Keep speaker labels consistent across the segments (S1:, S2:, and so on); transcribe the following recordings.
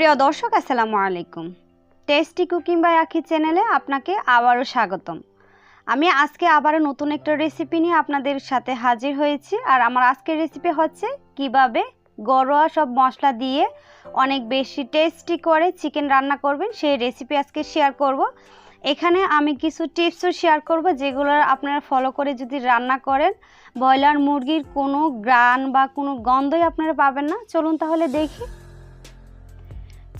S1: প্রিয় দর্শক, আসসালামু আলাইকুম। টেস্টি কুকিং বাই আখি চ্যানেলে আপনাকে আবারও স্বাগতম। আমি আজকে আবারও নতুন একটা রেসিপি নিয়ে আপনাদের সাথে হাজির হয়েছি আর আমার আজকের রেসিপি হচ্ছে কীভাবে ঘরোয়া সব মশলা দিয়ে অনেক বেশি টেস্টি করে চিকেন রান্না করবেন, সেই রেসিপি আজকে শেয়ার করব। এখানে আমি কিছু টিপসও শেয়ার করব যেগুলো আপনারা ফলো করে যদি রান্না করেন, ব্রয়লার মুরগির কোনো গ্রান বা কোনো গন্ধই আপনারা পাবেন না। চলুন তাহলে দেখি।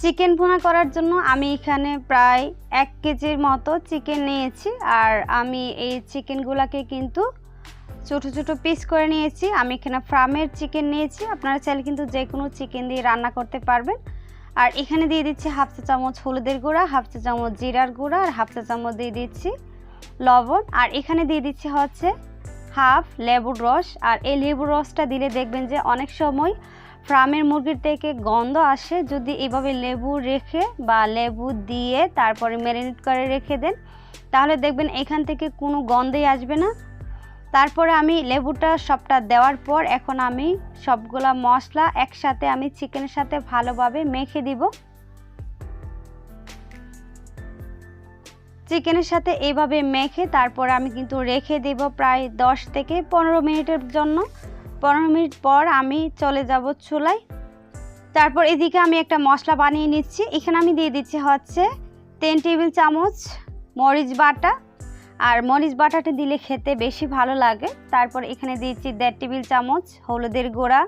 S1: চিকেন ভুনা করার জন্য আমি এখানে প্রায় এক কেজির মতো চিকেন নিয়েছি, আর আমি এই চিকেনগুলোকে কিন্তু ছোট ছোট পিস করে নিয়েছি। আমি এখানে ফার্মের চিকেন নিয়েছি, আপনারা চাইলে কিন্তু যে কোনো চিকেন দিয়ে রান্না করতে পারবেন। আর এখানে দিয়ে দিচ্ছি হাফ চা চামচ হলুদের গুঁড়া, হাফ চা চামচ জিরার গুঁড়া, আর হাফ চা চামচ দিয়ে দিচ্ছি লবণ। আর এখানে দিয়ে দিচ্ছি হচ্ছে হাফ লেবুর রস। আর এই লেবুর রসটা দিলে দেখবেন যে অনেক সময় ফার্মের মুরগির থেকে গন্ধ আসে, যদি এভাবে লেবু রেখে বা লেবু দিয়ে তারপরে ম্যারিনেট করে রেখে দেন, তাহলে দেখবেন এখান থেকে কোনো গন্ধই আসবে না। তারপরে আমি লেবুটা সবটা দেওয়ার পর এখন আমি সবগুলা মশলা একসাথে আমি চিকেনের সাথে ভালোভাবে মেখে দিব। চিকেনের সাথে এইভাবে মেখে তারপর আমি কিন্তু রেখে দেব প্রায় দশ থেকে পনেরো মিনিটের জন্য। পনেরো মিনিট পর আমি চলে যাব চুলায়। তারপর এদিকে আমি একটা মশলা বানিয়ে নিচ্ছি। এখানে আমি দিয়ে দিচ্ছি হচ্ছে তিন টেবিল চামচ মরিচ বাটা। আর মরিচ বাটাটা দিলে খেতে বেশি ভালো লাগে। তারপর এখানে দিচ্ছি দেড় টেবিল চামচ হলুদের গুঁড়া।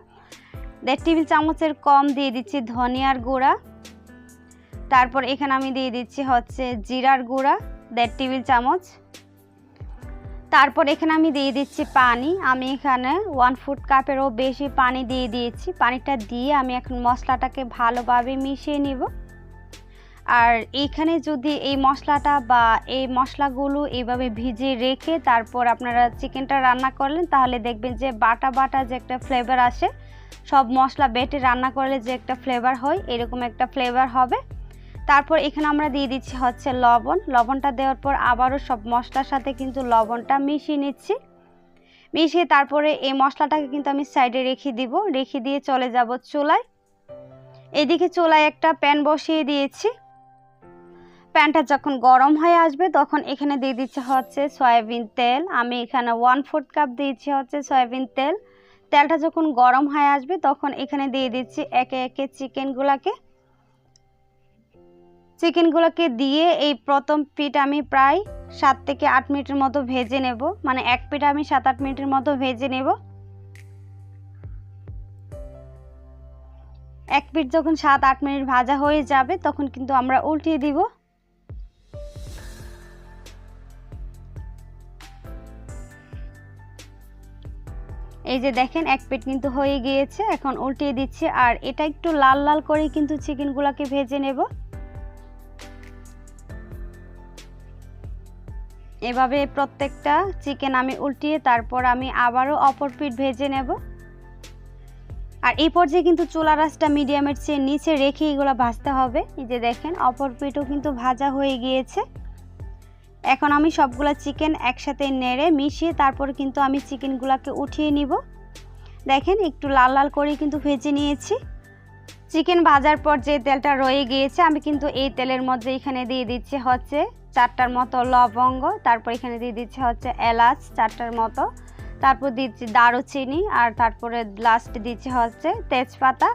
S1: দেড় টেবিল চামচের কম দিয়ে দিচ্ছি ধনিয়ার গুঁড়া। তারপর এখানে আমি দিয়ে দিচ্ছি হচ্ছে জিরার গুঁড়া। দেড় টেবিল চামচ তারপর এখানে আমি দিয়ে দিচ্ছি পানি। আমি এখানে ওয়ান ফুট কাপেরও বেশি পানি দিয়ে দিয়েছি। পানিটা দিয়ে আমি এখন মশলাটাকে ভালোভাবে মিশিয়ে নিব। আর এইখানে যদি এই মশলাটা বা এই মশলাগুলো এইভাবে ভিজিয়ে রেখে তারপর আপনারা চিকেনটা রান্না করলেন, তাহলে দেখবেন যে বাটা বাটা যে একটা ফ্লেভার আসে, সব মশলা বেটে রান্না করলে যে একটা ফ্লেভার হয়, এরকম একটা ফ্লেভার হবে। তারপর এখানে আমরা দিয়ে দিচ্ছি হচ্ছে লবণ। লবণটা দেওয়ার পর আবারও সব মশলার সাথে কিন্তু লবণটা মিশিয়ে নিচ্ছি। মিশিয়ে তারপরে এই মশলাটাকে কিন্তু আমি সাইডে রেখে দিব। রেখে দিয়ে চলে যাব চুলায়। এদিকে চুলায় একটা প্যান বসিয়ে দিয়েছি। প্যানটা যখন গরম হয়ে আসবে তখন এখানে দিয়ে দিচ্ছে হচ্ছে সয়াবিন তেল। আমি এখানে ওয়ান ফোর্থ কাপ দিয়েছি হচ্ছে সয়াবিন তেল। তেলটা যখন গরম হয়ে আসবে তখন এখানে দিয়ে দিচ্ছি একে একে চিকেনগুলোকে চিকেনগুলোকে দিয়ে এই প্রথম পিঠ আমি প্রায় সাত থেকে আট মিনিটের মতো ভেজে নেব। মানে এক পিঠ আমি সাত আট মিনিটের মতো ভেজে নেব। এক পিঠ যখন সাত আট মিনিট ভাজা হয়ে যাবে, তখন কিন্তু আমরা উল্টিয়ে দিব। এই যে দেখেন, এক পিঠ কিন্তু হয়ে গিয়েছে, এখন উল্টিয়ে দিচ্ছি। আর এটা একটু লাল লাল করে কিন্তু চিকেনগুলোকে ভেজে নেব। এভাবে প্রত্যেকটা চিকেন আমি উল্টিয়ে তারপর আমি আবারও অপর পিঠ ভেজে নেব। আর এই পর্যায়ে কিন্তু চুলা রাসটা মিডিয়ামের চেয়ে নিচে রেখে এগুলো ভাজতে হবে। এই যে দেখেন অপর পিঠও কিন্তু ভাজা হয়ে গিয়েছে। এখন আমি সবগুলা চিকেন একসাথে নেড়ে মিশিয়ে তারপর কিন্তু আমি চিকেনগুলোকে উঠিয়ে নিব। দেখেন, একটু লাল লাল করে কিন্তু ভেজে নিয়েছি। চিকেন ভাজার পর যে তেলটা রয়ে গিয়েছে, আমি কিন্তু এই তেলের মধ্যে এখানে দিয়ে দিচ্ছি হচ্ছে চারটার মতো লবঙ্গ, তারপর এখানে দিয়ে দিচ্ছি হচ্ছে এলাচ চারটার মতো। তারপর দিচ্ছি দারুচিনি আর তারপরে লাস্ট দিচ্ছি হচ্ছে তেজপাতা।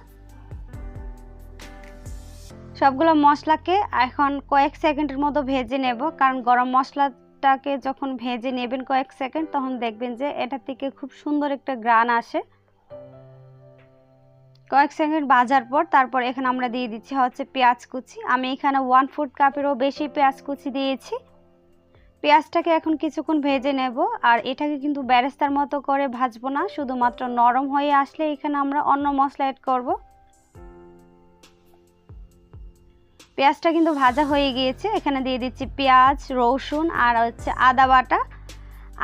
S1: সবগুলো মশলাকে এখন কয়েক সেকেন্ডের মতো ভেজে নেব, কারণ গরম মশলাটাকে যখন ভেজে নেবেন কয়েক সেকেন্ড, তখন দেখবেন যে এটা থেকে খুব সুন্দর একটা গ্রান আসে। কয়েক সেকেন্ড ভাজার পর, তারপর এখানে আমরা দিয়ে দিচ্ছি হচ্ছে পেঁয়াজ কুচি। আমি এখানে ওয়ান ফুট কাপেরও বেশি পেঁয়াজ কুচি দিয়েছি। পেঁয়াজটাকে এখন কিছুক্ষণ ভেজে নেব। আর এটাকে কিন্তু ব্যারেস্তার মতো করে ভাজবো না, শুধুমাত্র নরম হয়ে আসলে এখানে আমরা অন্য মশলা অ্যাড করব। পেঁয়াজটা কিন্তু ভাজা হয়ে গিয়েছে। এখানে দিয়ে দিচ্ছি পেঁয়াজ, রসুন আর হচ্ছে আদা বাটা।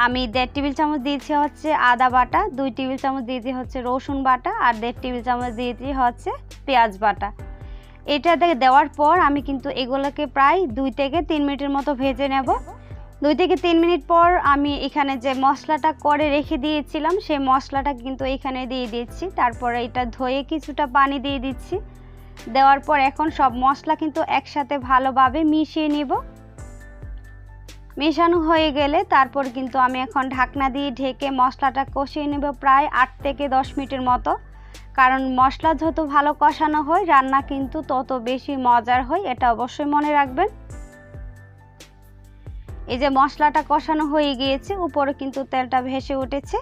S1: আমি দেড় টেবিল চামচ দিয়েছি হচ্ছে আদা বাটা, দুই টেবিল চামচ দিয়েছি হচ্ছে রসুন বাটা আর দেড় টেবিল চামচ দিয়েছি হচ্ছে পেঁয়াজ বাটা। এটা দেওয়ার পর আমি কিন্তু এগুলোকে প্রায় দুই থেকে তিন মিনিটের মতো ভেজে নেব। দুই থেকে তিন মিনিট পর আমি এখানে যে মশলাটা করে রেখে দিয়েছিলাম, সেই মশলাটা কিন্তু এখানে দিয়ে দিচ্ছি। তারপরে এটা ধুয়ে কিছুটা পানি দিয়ে দিচ্ছি। দেওয়ার পর এখন সব মশলা কিন্তু একসাথে ভালোভাবে মিশিয়ে নিব। মেশানো হয়ে গেলে তারপর কিন্তু আমি এখন ঢাকনা দিয়ে ঢেকে মশলাটা কষিয়ে নেব প্রায় আট থেকে দশ মিনিটের মতো। কারণ মশলা যত ভালো কষানো হয়, রান্না কিন্তু তত বেশি মজার হয়, এটা অবশ্যই মনে রাখবেন। এই যে মশলাটা কষানো হয়ে গিয়েছে, উপরে কিন্তু তেলটা ভেসে উঠেছে।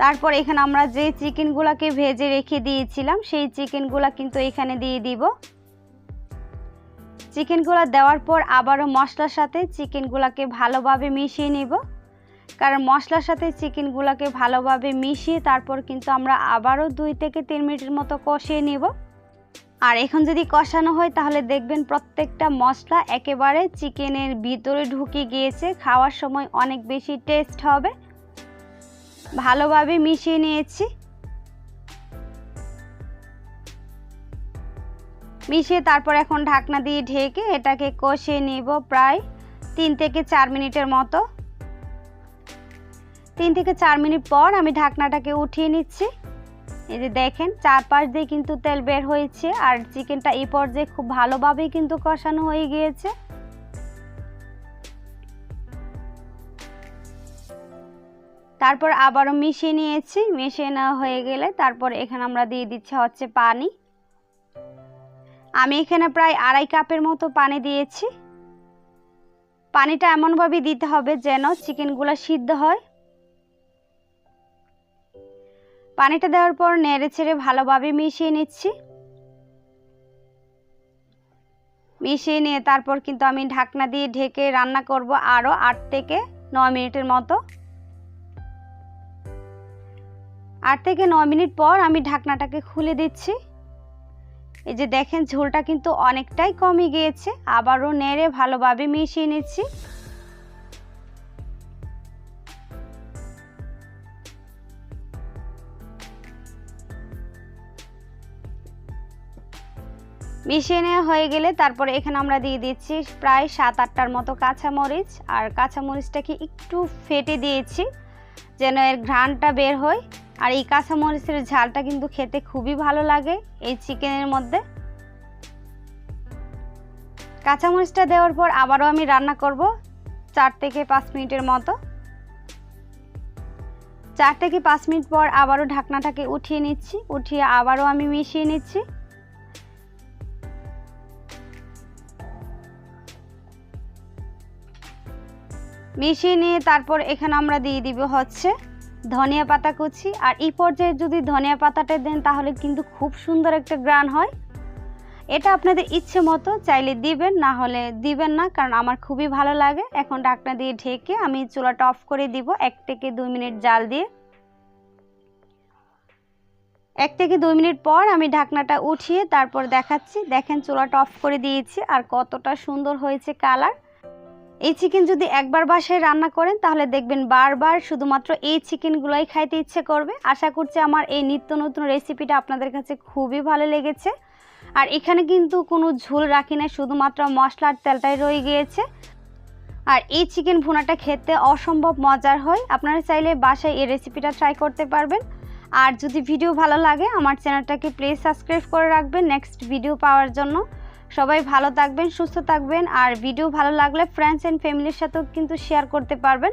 S1: তারপর এখানে আমরা যে চিকেনগুলোকে ভেজে রেখে দিয়েছিলাম, সেই চিকেনগুলো কিন্তু এখানে দিয়ে দিব। চিকেনগুলো দেওয়ার পর আবারও মশলার সাথে চিকেনগুলোকে ভালোভাবে মিশিয়ে নিব। কারণ মশলার সাথে চিকেনগুলোকে ভালোভাবে মিশিয়ে তারপর কিন্তু আমরা আবারও দুই থেকে তিন মিনিটের মতো কষিয়ে নিব। আর এখন যদি কষানো হয় তাহলে দেখবেন প্রত্যেকটা মশলা একেবারে চিকেনের ভিতরে ঢুকে গিয়েছে, খাওয়ার সময় অনেক বেশি টেস্ট হবে। ভালোভাবে মিশিয়ে নিয়েছি। মিশিয়ে তারপর এখন ঢাকনা দিয়ে ঢেকে এটাকে কষিয়ে নিব প্রায় তিন থেকে চার মিনিটের মতো। তিন থেকে চার মিনিট পর আমি ঢাকনাটাকে উঠিয়ে নিচ্ছি। এই যে দেখেন, চারপাশ দিয়ে কিন্তু তেল বের হয়েছে আর চিকেনটা এই পর্যায়ে খুব ভালোভাবেই কিন্তু কষানো হয়ে গিয়েছে। তারপর আবারও মিশিয়ে নিয়েছি। মিশিয়ে নেওয়া হয়ে গেলে তারপর এখানে আমরা দিয়ে দিচ্ছি হচ্ছে পানি। আমি এখানে প্রায় আড়াই কাপের মতো পানি দিয়েছি। পানিটা এমনভাবে দিতে হবে যেন চিকেনগুলো সিদ্ধ হয়। পানিটা দেওয়ার পর নেড়ে ছেড়ে ভালোভাবে মিশিয়ে নিচ্ছি। মিশিয়ে নিয়ে তারপর কিন্তু আমি ঢাকনা দিয়ে ঢেকে রান্না করব আরও আট থেকে নয় মিনিটের মতো। আট থেকে নয় মিনিট পর আমি ঢাকনাটাকে খুলে দিচ্ছি। এই যে দেখেন, ঝোলটা কিন্তু অনেকটাই কমে গিয়েছে। আবারও নেড়ে ভালোভাবে মিশিয়ে নিচ্ছি। মিশিয়ে নেওয়া হয়ে গেলে তারপরে এখানে আমরা দিয়ে দিচ্ছি প্রায় সাত আটটার মতো কাঁচামরিচ। আর কাঁচামরিচটাকে একটু ফেটে দিয়েছি, যেন এর ঘ্রাণটা বের হয়। আর এই কাঁচামরিচের ঝালটা কিন্তু খেতে খুবই ভালো লাগে এই চিকেনের মধ্যে। কাঁচামরিচটা দেওয়ার পর আবারও আমি রান্না করব চার থেকে পাঁচ মিনিটের মতো। চার থেকে পাঁচ মিনিট পর আবারও ঢাকনাটাকে উঠিয়ে নিচ্ছি, উঠিয়ে আবারও আমি মিশিয়ে নিচ্ছি। মিশিয়ে নিয়ে তারপর এখানে আমরা দিয়ে দিব হচ্ছে ধনিয়া পাতা কুচি। আর এই পর্যায়ে যদি ধনিয়া পাতাটা দেন, তাহলে কিন্তু খুব সুন্দর একটা গ্রান হয়। এটা আপনাদের ইচ্ছে মতো চাইলে দিবেন, না হলে দিবেন না, কারণ আমার খুবই ভালো লাগে। এখন ডাকনা দিয়ে ঢেকে আমি চুলাটা অফ করে দিব এক থেকে দুই মিনিট জাল দিয়ে। এক থেকে দুই মিনিট পর আমি ঢাকনাটা উঠিয়ে তারপর দেখাচ্ছি। দেখেন চুলাটা অফ করে দিয়েছি, আর কতটা সুন্দর হয়েছে কালার। এই চিকেন যদি একবার বাসায় রান্না করেন, তাহলে দেখবেন বারবার শুধুমাত্র এই চিকেনগুলোই খাইতে ইচ্ছে করবে। আশা করছি আমার এই নিত্য নতুন রেসিপিটা আপনাদের কাছে খুবই ভালো লেগেছে। আর এখানে কিন্তু কোনো ঝোল রাখি না শুধুমাত্র মশলার তেলটাই রয়ে গিয়েছে। আর এই চিকেন ভুনাটা খেতে অসম্ভব মজার হয়। আপনারা চাইলে বাসায় এই রেসিপিটা ট্রাই করতে পারবেন। আর যদি ভিডিও ভালো লাগে, আমার চ্যানেলটাকে প্লিজ সাবস্ক্রাইব করে রাখবেন। নেক্সট ভিডিও পাওয়ার জন্য। সবাই ভালো থাকবেন, সুস্থ থাকবেন, আর ভিডিও ভালো লাগলে ফ্রেন্ডস অ্যান্ড ফ্যামিলির সাথেও কিন্তু শেয়ার করতে পারবেন।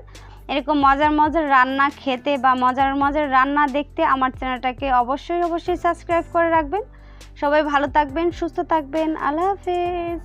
S1: এরকম মজার মজার রান্না খেতে বা মজার মজার রান্না দেখতে আমার চ্যানেলটাকে অবশ্যই অবশ্যই সাবস্ক্রাইব করে রাখবেন। সবাই ভালো থাকবেন, সুস্থ থাকবেন। আল্লাহ হাফেজ।